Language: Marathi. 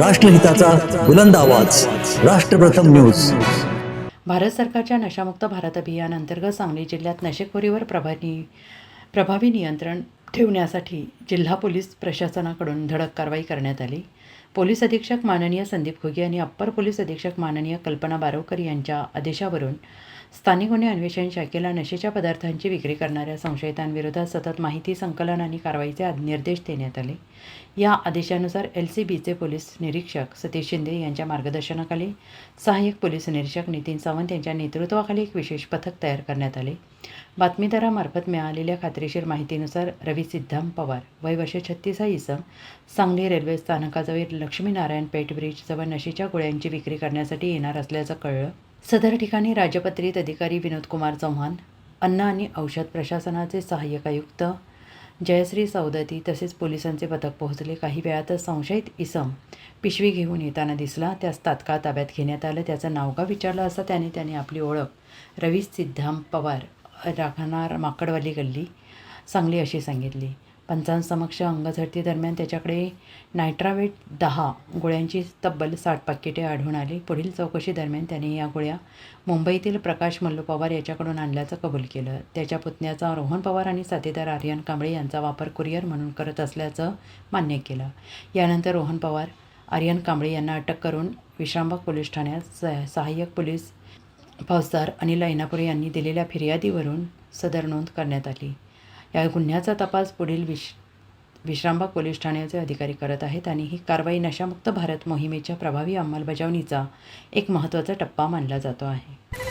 राष्ट्रहिताचा बुलंद आवाज. राष्ट्रप्रथम न्यूज. भारत सरकारच्या नशामुक्त भारत अभियान अंतर्गत सांगली जिल्ह्यात नशेखोरीवर प्रभावी प्रभावी नियंत्रण ठेवण्यासाठी जिल्हा पोलीस प्रशासनाकडून धडक कारवाई करण्यात आली. पोलीस अधीक्षक माननीय संदीप घुगे आणि अप्पर पोलीस अधीक्षक माननीय कल्पना बारोकर यांच्या आदेशावरून स्थानिक गुन्हे अन्वेषण शाखेला नशेच्या पदार्थांची विक्री करणाऱ्या संशयितांविरोधात सतत माहिती संकलन आणि कारवाईचे निर्देश देण्यात आले. या आदेशानुसार एल सी बीचे पोलीस निरीक्षक सतीश शिंदे यांच्या मार्गदर्शनाखाली सहाय्यक पोलीस निरीक्षक नितीन सावंत यांच्या नेतृत्वाखाली एक विशेष पथक तयार करण्यात आले. बातमीदारामार्फत मिळालेल्या खात्रीशीर माहितीनुसार रवी सिद्धाम पवार वय वर्ष छत्तीस हा इसम सांगली रेल्वे स्थानकाजवळ लक्ष्मीनारायण पेठ ब्रिजजवळ नशेच्या गोळ्यांची विक्री करण्यासाठी येणार असल्याचं कळलं. सदर ठिकाणी राजपत्रित अधिकारी विनोदकुमार चव्हाण अन्न आणि औषध प्रशासनाचे सहाय्यक आयुक्त जयश्री सौदती तसेच पोलिसांचे पथक पोहोचले. काही वेळातच संशयित इसम पिशवी घेऊन येताना दिसला. त्यास तात्काळ ताब्यात घेण्यात आलं. त्याचं नाव का विचारलं असता त्याने त्याने आपली ओळख रवी सिद्धाम पवार राखणार माकडवाली गल्ली सांगली अशी सांगितली. पंचांसमक्ष अंगझडती दरम्यान त्याच्याकडे नायट्रावेट दहा गोळ्यांची तब्बल साठ पाकिटे आढळून आली. पुढील चौकशी दरम्यान त्याने या गोळ्या मुंबईतील प्रकाश मल्लू पवार याच्याकडून आणल्याचं कबूल केलं. त्याच्या पुतण्याचा रोहन पवार आणि साथीदार आर्यन कांबळे यांचा वापर कुरिअर म्हणून करत असल्याचं मान्य केलं. यानंतर रोहन पवार आर्यन कांबळे यांना अटक करून विश्रामबाग पोलीस ठाण्यात स सहाय्यक पोलीस फौजदार अनिल ऐनापुरे यांनी दिलेल्या फिर्यादीवरून सदर नोंद करण्यात आली. या गुन्ह्याचा तपास पुढील विश विश्रामबाग पोलीस ठाण्याचे अधिकारी करत आहेत आणि ही कारवाई नशामुक्त भारत मोहिमेच्या प्रभावी अंमलबजावणीचा एक महत्त्वाचा टप्पा मानला जातो आहे.